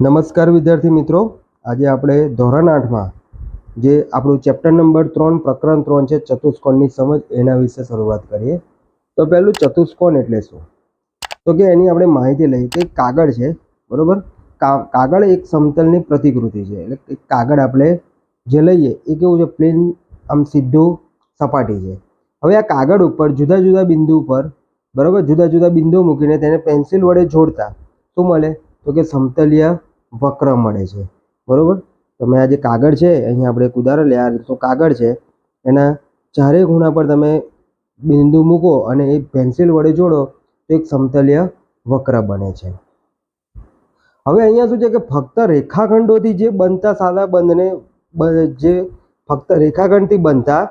નમસ્કાર વિદ્યાર્થી મિત્રો. આજે આપણે ધોરણ આઠમાં જે આપણું ચેપ્ટર નંબર ત્રણ, પ્રકરણ ત્રણ છે, ચતુષ્કોણની સમજ, એના વિશે શરૂઆત કરીએ. તો પહેલું ચતુષ્કોણ એટલે શું? તો કે એની આપણે માહિતી લઈએ કે કાગળ છે, બરાબર? કાગળ એક સમતલની પ્રતિકૃતિ છે. એટલે કાગળ આપણે જે લઈએ, એ કેવું છે? પ્લેન, આમ સીધું સપાટી છે. હવે આ કાગળ ઉપર જુદા જુદા બિંદુ ઉપર, બરાબર? જુદા જુદા બિંદુ મૂકીને તેને પેન્સિલ વડે જોડતા. શું મળે? તો કે સમતલીય વક્ર મળે છે. બરાબર? તમે આ જે કાગળ છે, અહીંયા આપણે એક ઉદાહરણ લે, આ રીતનું કાગળ છે, એના ચારે ખૂણા પર તમે બિંદુ મૂકો અને એ પેન્સિલ વડે જોડો, તો એક સમતલ્ય વક્ર બને છે. હવે અહીંયા શું છે કે ફક્ત રેખાખંડોથી જે બનતા સાદા બંધને જે ફક્ત રેખાખંડથી બનતા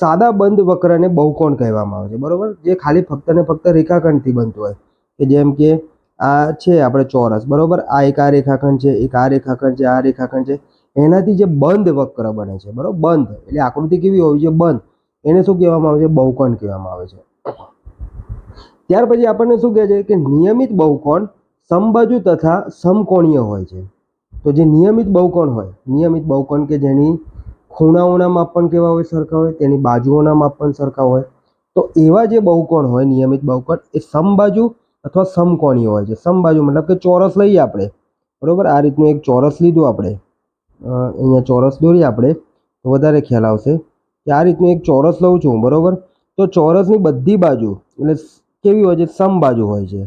સાદા બંધ વક્રને બહુકોણ કહેવામાં આવે છે. બરાબર? જે ખાલી ફક્ત ને ફક્ત રેખાખંડથી બનતું હોય. કે જેમ કે આ છે આપણે ચોરસ, બરોબર? આ એક આ રેખાખંડ છે, એક આ રેખાખંડ છે, આ રેખાખંડ છે. એનાથી જે બંધ વક્ર બને છે, બરોબર? બંધ, એટલે આકૃતિ કેવી હોવી છે બંધ. એને શું કહેવામાં આવે છે? બહુકોણ કહેવામાં આવે છે. ત્યાર પછી આપણને શું કહે છે? કે નિયમિત બહુકોણ સમબાજુ તથા સમકોણીય હોય છે. તો જે નિયમિત બહુકોણ હોય, નિયમિત બહુકોણ કે જેની ખૂણાઓના માપ પણ કેવા હોય? સરખા હોય. તેની બાજુઓના માપ પણ સરખા હોય. તો એવા જે બહુકોણ હોય, નિયમિત બહુકોણ, એ સમબાજુ અથવા સમકોણીય હોય છે. સમબાજુ મતલબ કે ચોરસ લઈએ આપણે. બરાબર? આ રીતનું એક ચોરસ લીધું આપણે. અહીંયા ચોરસ દોરીએ આપણે. તો વધારે ખ્યાલ આવશે. કે આ રીતનું એક ચોરસ લઉં છું બરાબર? તો ચોરસની બધી બાજુ, એટલે કેવી હોય છે? સમબાજુ હોય છે.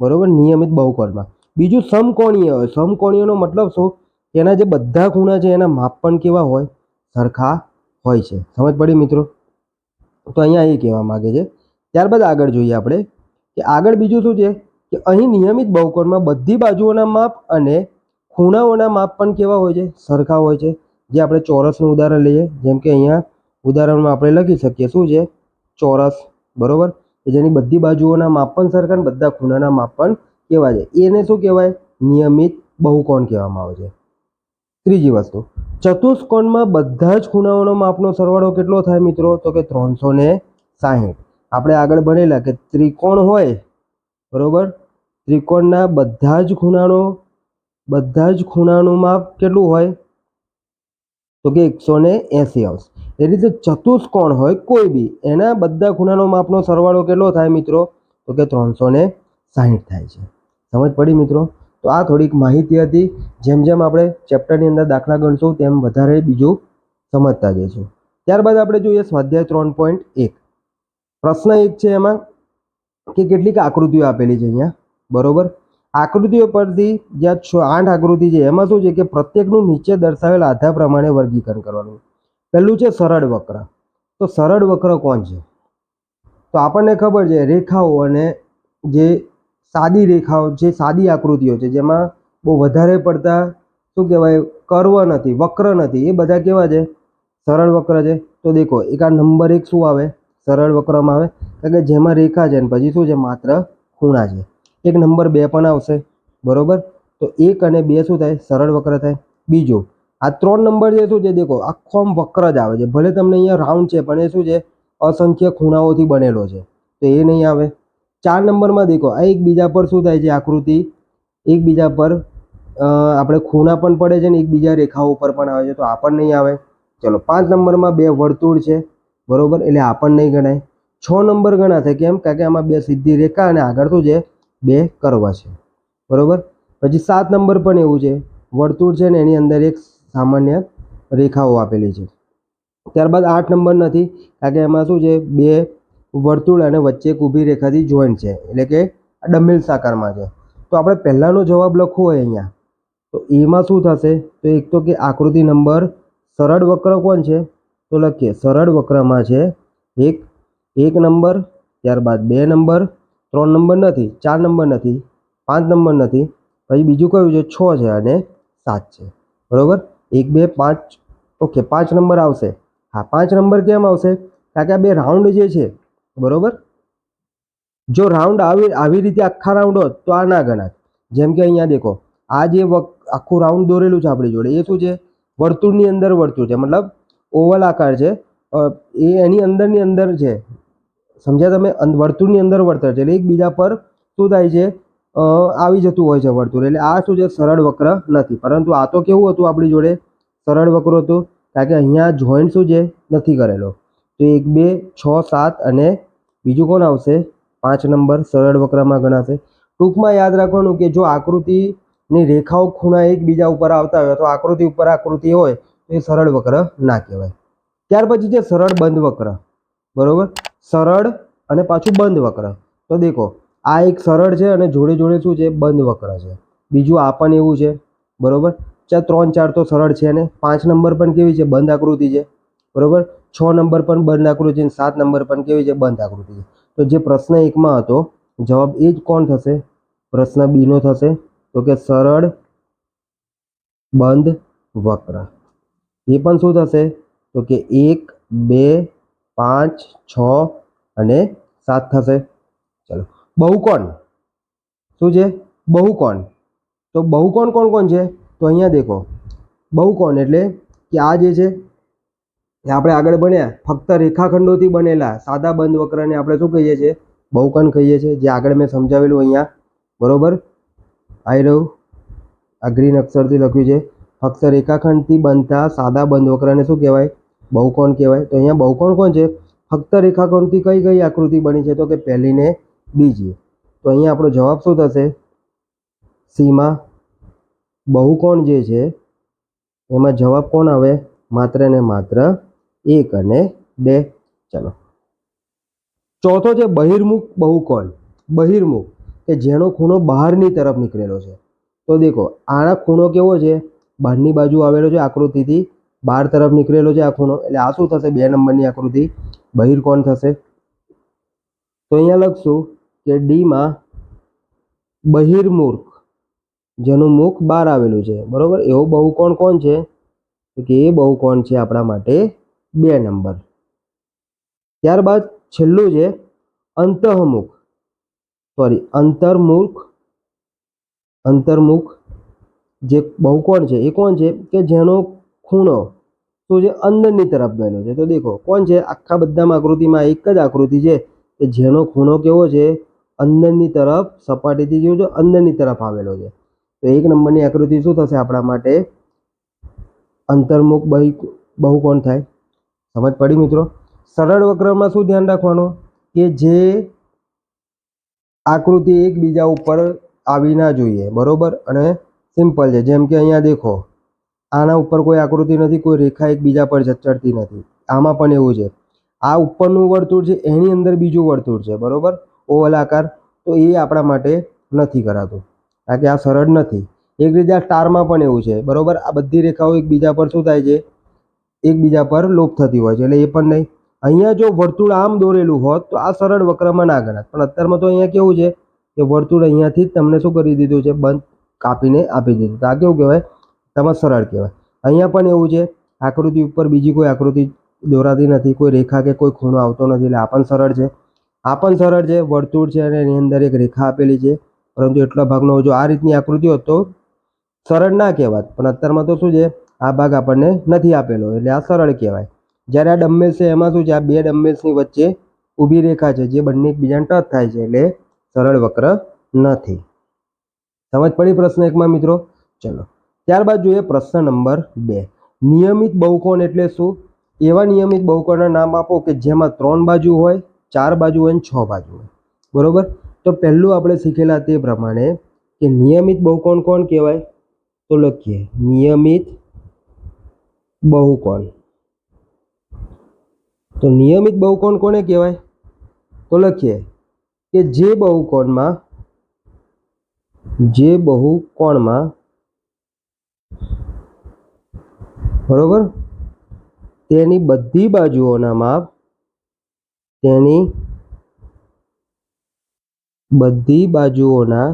બરાબર? નિયમિત બહુકોણમાં. બીજું સમકોણીય હોય. સમકોણીયનો મતલબ શું? એના જે બધા ખૂણા છે, એના માપ પણ કેવા હોય? સરખા હોય છે. સમજ પડી મિત્રો? તો અહીંયા એ કહેવા માગે છે. ત્યારબાદ આગળ જોઈએ આપણે. કે આગળ બીજું શું છે? કે અહીં નિયમિત બહુકોણમાં બધી બાજુઓના માપ અને ખૂણાઓના માપ પણ કેવા હોય છે? સરખા હોય છે. જે આપણે ચોરસનું ઉદાહરણ લઈએ, જેમ કે અહીંયા ઉદાહરણમાં આપણે લખી શકીએ. શું છે? ચોરસ. બરાબર? કે જેની બધી બાજુઓના માપ પણ સરખા અને બધા ખૂણાના માપ પણ કેવા છે? એને શું કહેવાય? નિયમિત બહુકોણ કહેવામાં આવે છે. ત્રીજી વસ્તુ. ચતુષ્કોણમાં બધા જ ખૂણાઓનો માપનો સરવાળો કેટલો થાય મિત્રો? તો કે ત્રણસો ને સાહીઠ. આપણે આગળ ભણેલા કે ત્રિકોણ હોય, બરાબર? ત્રિકોણના બધા જ ખૂણાનો, બધા જ ખૂણાનું માપ કેટલું હોય? તો કે એકસો ને એંસી અંશ. એ રીતે ચતુષ્કોણ હોય, કોઈ બી, એના બધા ખૂણાનો માપનો સરવાળો કેટલો થાય મિત્રો? તો કે ત્રણસો ને સાહીઠ થાય છે. સમજ પડી મિત્રો? તો આ થોડીક માહિતી હતી. જેમ જેમ આપણે ચેપ્ટરની અંદર દાખલા ગણશું, તેમ વધારે બીજું સમજતા જઈશું. ત્યારબાદ આપણે જોઈએ સ્વાધ્યાય ત્રણ પોઈન્ટ એક. પ્રશ્ન એક છે એમાં કે કેટલીક આકૃતિઓ આપેલી છે અહીંયા. બરોબર? આકૃતિઓ પરથી જ્યાં છ આઠ આકૃતિ છે, એમાં શું છે કે પ્રત્યેકનું નીચે દર્શાવેલ આધાર પ્રમાણે વર્ગીકરણ કરવાનું. પહેલું છે સરળ વક્ર. તો સરળ વક્ર કોણ છે? તો આપણને ખબર છે રેખાઓ અને જે સાદી રેખાઓ જે સાદી આકૃતિઓ છે, જેમાં બહુ વધારે પડતા શું કહેવાય, કર્વ નથી, વક્ર નથી. એ બધા કેવા છે? સરળ વક્ર છે. તો દેખો, એક આ નંબર એક શું આવે? સરળ વક્રમાં આવે. કારણ કે જેમાં રેખા છે ને પછી શું છે? માત્ર ખૂણા છે. એક નંબર બે પણ આવશે. બરોબર? તો એક અને બે શું થાય? સરળ વક્ર થાય. બીજો, આ ત્રણ નંબર જે શું છે? દેખો, આખો આમ વક્ર જ આવે છે. ભલે તમને અહીંયા રાઉન્ડ છે, પણ એ શું છે? અસંખ્ય ખૂણાઓથી બનેલો છે. તો એ નહીં આવે. ચાર નંબરમાં દેખો, આ એકબીજા પર શું થાય છે? આકૃતિ. એકબીજા પર આપણે ખૂણા પણ પડે છે ને એકબીજા રેખાઓ ઉપર પણ આવે છે. તો આ પણ નહીં આવે. ચલો, પાંચ નંબરમાં બે વર્તુળ છે. બરોબર? એટલે આ પણ નહીં ગણાય. છ નંબર ગણાશે કેમ કારણ કે આમાં બે સીધી રેખા અને આગળ શું છે? બે કરવા છે. બરોબર? પછી સાત નંબર પણ એવું છે. વર્તુળ છે ને એની અંદર એક સામાન્ય રેખાઓ આપેલી છે. ત્યારબાદ આઠ નંબર નથી. કારણ કે એમાં શું છે? બે વર્તુળ અને વચ્ચે એક ઊભી રેખાથી જોઈન્ટ છે. એટલે કે ડમિલ સાકારમાં છે. તો આપણે પહેલાંનો જવાબ લખવો હોય અહીંયા. તો એમાં શું થશે? તો એક તો કે આકૃતિ નંબર સરળ વક્ર કોણ છે? તો લખીએ સરળ વક્રમાં છે. એક એક નંબર, ત્યારબાદ બે નંબર, ત્રણ નંબર નથી, ચાર નંબર નથી, પાંચ નંબર નથી. પછી બીજું કયું છે? છ છે અને સાત છે. બરાબર? એક, બે, પાંચ, ઓકે, પાંચ નંબર આવશે. હા, પાંચ નંબર કેમ આવશે? કારણ કે આ બે રાઉન્ડ જે છે, બરાબર? જો રાઉન્ડ આવી આવી રીતે આખા રાઉન્ડ હોત, તો આ ના ગણાત. જેમ કે અહીંયા દેખો, આ જે આખું રાઉન્ડ દોરેલું છે આપણી જોડે, એ શું છે? વર્તુળની અંદર વર્તુળ છે. મતલબ ઓવલ આકાર છે. એ એની અંદરની અંદર છે. સમજ્યા તમે? વર્તુળની અંદર વળતર છે. એટલે એકબીજા પર શું થાય છે આવી જતું હોય છે વર્તુળ. એટલે આ શું છે? સરળ વક્ર નથી. પરંતુ આ તો કેવું હતું આપણી જોડે? સરળ વક્ર હતું. કારણ કે અહીંયા જોઈન્ટ શું છે? નથી કરેલો. તો એક, બે, છ, સાત અને બીજું કોણ આવશે? પાંચ નંબર સરળ વક્રમાં ગણાશે. ટૂંકમાં યાદ રાખવાનું કે જો આકૃતિની રેખાઓ ખૂણા એકબીજા ઉપર આવતા હોય તો આકૃતિ ઉપર આકૃતિ હોય એ સરળ વક્ર ના કહેવાય. ત્યાર પછી છે સરળ બંધ વક્ર. બરોબર? સરળ અને પાછું બંધ વક્ર. તો દેખો, આ એક સરળ છે અને જોડે જોડે શું છે? બંધ વક્ર છે. બીજું આ પણ એવું છે. બરોબર? ચાર ત્રણ ચાર તો સરળ છે ને. પાંચ નંબર પણ કેવી છે? બંધ આકૃતિ છે. બરોબર? છ નંબર પણ બંધ આકૃતિ છે અને સાત નંબર પણ કેવી છે? બંધ આકૃતિ છે. તો જે પ્રશ્ન એકમાં હતો, જવાબ એ જ કોણ થશે? પ્રશ્ન બીનો થશે. તો કે સરળ બંધ વક્ર. એ પણ શું થશે? તો કે એક, બે, પાંચ, છ અને સાત થશે. ચલો. બહુકોણ. શું છે? બહુકોણ. તો બહુકોણ કોણ કોણ છે? તો અહીંયા દેખો. બહુકોણ એટલે કે આ જે છે, એ આપણે આગળ ભણ્યા, ફક્ત રેખાખંડોથી બનેલા, સાદા બંધ વક્રને આપણે શું કહીએ છીએ? બહુકોણ કહીએ છીએ, જે આગળ મેં સમજાવેલું અહીંયા. બરોબર? આવી રહ્યું. આ ગ્રીન અક્ષરથી લખ્યું છે. ફક્ત રેખાખંડથી બનતા સાદા બંધ વક્રને શું કહેવાય? બહુકોણ કહેવાય. તો અહીંયા બહુકોણ કોણ છે? ફક્ત રેખાખંડથી કઈ કઈ આકૃતિ બની છે? તો કે પહેલી ને બીજી. તો અહીંયા આપણો જવાબ શું થશે? સીમાં. બહુકોણ જે છે, એમાં જવાબ કોણ આવે? માત્ર ને માત્ર એક અને બે. ચલો. ચોથો છે બહિર્મુખ બહુકોણ. બહિર્મુખ કે જેનો ખૂણો બહારની તરફ નીકળેલો છે. તો દેખો, આના ખૂણો કેવો છે? બહારની બાજુ આવેલો છે આકૃતિથી. બહાર તરફ નીકળેલો છે આ ખૂણો એટલે આ શું થશે? બે નંબરની આકૃતિ. બહિર્કોણ થશે? તો અહીંયા લખશું કે ડીમાં બહિર્મુખ જેનું મુખ બહાર આવેલું છે. બરાબર? એવો બહુકોણ કોણ છે? તો કે એ બહુકોણ છે આપણા માટે બે નંબર. ત્યારબાદ છેલ્લું છે અંતઃમુખ. સોરી, અંતર્મુખ અંતર્મુખ જે બહુકોણ છે, એ કોણ છે કે જેનો ખૂણો તો જે અંદરની તરફ ગયેલો છે. તો દેખો, કોણ છે? આખા બધામાં આકૃતિમાં એક જ આકૃતિ છે કે જેનો ખૂણો કેવો છે, અંદરની તરફ સપાટીથી જેવું છે, અંદરની તરફ આવેલો છે. તો એક નંબરની આકૃતિ શું થશે આપણા માટે? અંતર્મુખ બહુ બહુકોણ થાય? સમજ પડી મિત્રો? સરળ વક્રમાં શું ધ્યાન રાખવાનું? કે જે આકૃતિ એકબીજા ઉપર આવી ના જોઈએ, બરોબર? અને સિમ્પલ છે. જેમ કે અહીંયા દેખો, આના ઉપર કોઈ આકૃતિ નથી, કોઈ રેખા એકબીજા પર ચડતી નથી. આમાં પણ એવું છે. આ ઉપરનું વર્તુળ છે, એની અંદર બીજું વર્તુળ છે, બરાબર? ઓવલ આકાર. તો એ આપણા માટે નથી કરાતું. કારણ કે આ સરળ નથી. એક રીતે આ સ્ટારમાં પણ એવું છે, બરાબર? આ બધી રેખાઓ એકબીજા પર શું થાય છે? એકબીજા પર લોપ થતી હોય છે, એટલે એ પણ નહીં. અહીંયા જો વર્તુળ આમ દોરેલું હોત, તો આ સરળ વક્રમાં ના ગણાત. પણ અત્યારમાં તો અહીંયા કેવું છે કે વર્તુળ અહીંયાથી જ તમને શું કરી દીધું છે? બંધ કાપીને આપી દીધું તો આ કેવું કહેવાય? તમે સરળ કહેવાય. અહીંયા પણ એવું છે, આકૃતિ ઉપર બીજી કોઈ આકૃતિ દોરાતી નથી, કોઈ રેખા કે કોઈ ખૂણો આવતો નથી, એટલે આ પણ સરળ છે. આ પણ સરળ છે, વર્તુળ છે અને એની અંદર એક રેખા આપેલી છે. પરંતુ એટલા ભાગનો જો આ રીતની આકૃતિ હોત તો સરળ ના કહેવાત. પણ અત્યારમાં તો શું છે, આ ભાગ આપણને નથી આપેલો, એટલે આ સરળ કહેવાય. જ્યારે આ ડમ્બેલ્સ છે, એમાં શું છે, આ બે ડમ્બેલ્સની વચ્ચે ઊભી રેખા છે, જે બંને એકબીજાને ટચ થાય છે, એટલે સરળ વક્ર નથી. સમજ પડી પ્રશ્ન એકમાં મિત્રો? ચલો. ત્યારબાદ જોઈએ પ્રશ્ન નંબર બે. નિયમિત બહુકોણ એટલે શું? એવા નિયમિત બહુકોણના નામ આપો કે જેમાં ત્રણ બાજુ હોય, ચાર બાજુ હોય અને છ બાજુ હોય. બરોબર? તો પહેલું આપણે શીખેલા તે પ્રમાણે કે નિયમિત બહુકોણ કોણ કહેવાય? તો લખીએ. નિયમિત બહુકોણ. તો નિયમિત બહુકોણ કોને કહેવાય? તો લખીએ કે જે બહુકોણમાં જે બહુકોણમાં બરોબર? તેની બધી બાજુઓના માપ, તેની બધી બાજુઓના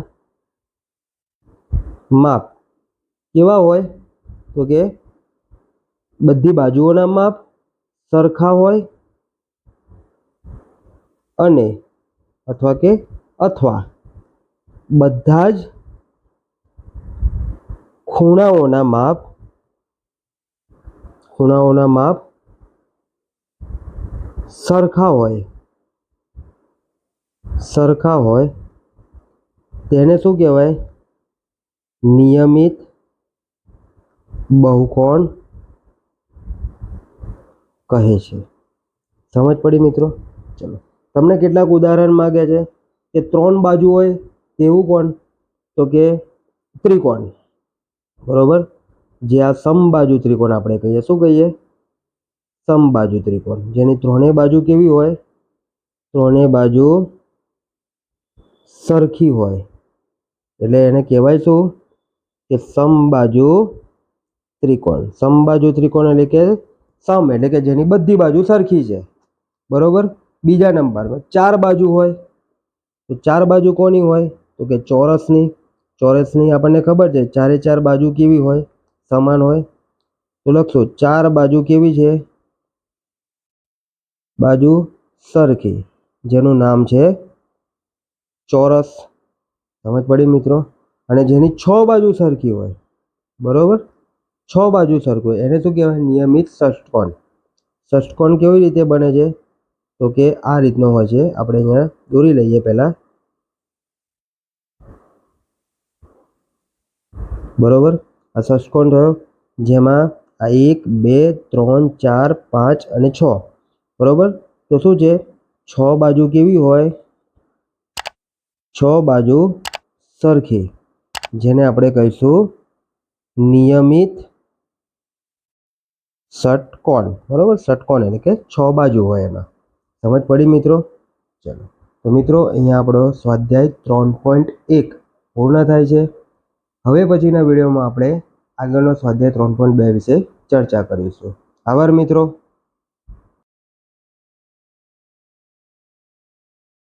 માપ. કેવા હોય? તો કે બધી બાજુઓના માપ સરખા હોય અને અથવા કે અથવા. બધા જ ખૂણાઓના માપ ખૂણાઓના માપ સરખા હોય. સરખા હોય. તેને શું કહેવાય? નિયમિત બહુકોણ કહે છે. સમજ પડી મિત્રો? ચલો. તમને કેટલાક ઉદાહરણ માગે છે કે ત્રણ બાજુ હોય તેવું કોણ? તો કે ત્રિકોણ. બરોબર? જે આ સમબાજુ ત્રિકોણ આપણે કહીએ. શું કહીએ? સમબાજુ ત્રિકોણ. જેની ત્રણેય બાજુ કેવી હોય? ત્રણેય બાજુ સરખી હોય. એટલે એને કહેવાય શું? કે સમબાજુ ત્રિકોણ. સમબાજુ ત્રિકોણ એટલે કે સમ, એટલે કે જેની બધી બાજુ સરખી છે. બરોબર? બીજા નંબરમાં ચાર બાજુ હોય. તો ચાર બાજુ કોની હોય? તો કે ચોરસની ચોરસની આપણને ખબર છે, ચારે ચાર બાજુ કેવી હોય, સમાન હોય. તો લખશો, ચાર બાજુ કેવી છે? બાજુ સરખી. જેનું નામ છે ચોરસ. સમજ પડી મિત્રો? અને જેની છ બાજુ સરખી હોય. બરોબર? છ બાજુ સરખું હોય. એને શું કહેવાય? નિયમિત ષષ્ટકોણ ષષ્ટકોણ કેવી રીતે બને છે? તો કે આ રીતનો હોય છે. આપણે અહીંયા દોરી લઈએ પહેલાં. બરોબર? આ ષષ્ટકોણ થયો, જેમાં આ એક, બે, ત્રણ, ચાર, પાંચ અને છ. બરોબર? તો શું છે? છ બાજુ કેવી હોય? છ બાજુ સરખી. જેને આપણે કહીશું નિયમિત ષટકોણ. બરાબર? ષટકોણ એટલે કે છ બાજુ હોય એમાં. સમજ પડી મિત્રો? ચલો. તો મિત્રો, અહીંયા આપણો સ્વાધ્યાય ત્રણ પોઈન્ટ એક પૂર્ણ થાય છે. હવે પછીના વિડીયોમાં આપણે આગળનો સ્વાધ્યાય ત્રણ પોઈન્ટ બે વિશે ચર્ચા કરીશું. આભાર મિત્રો.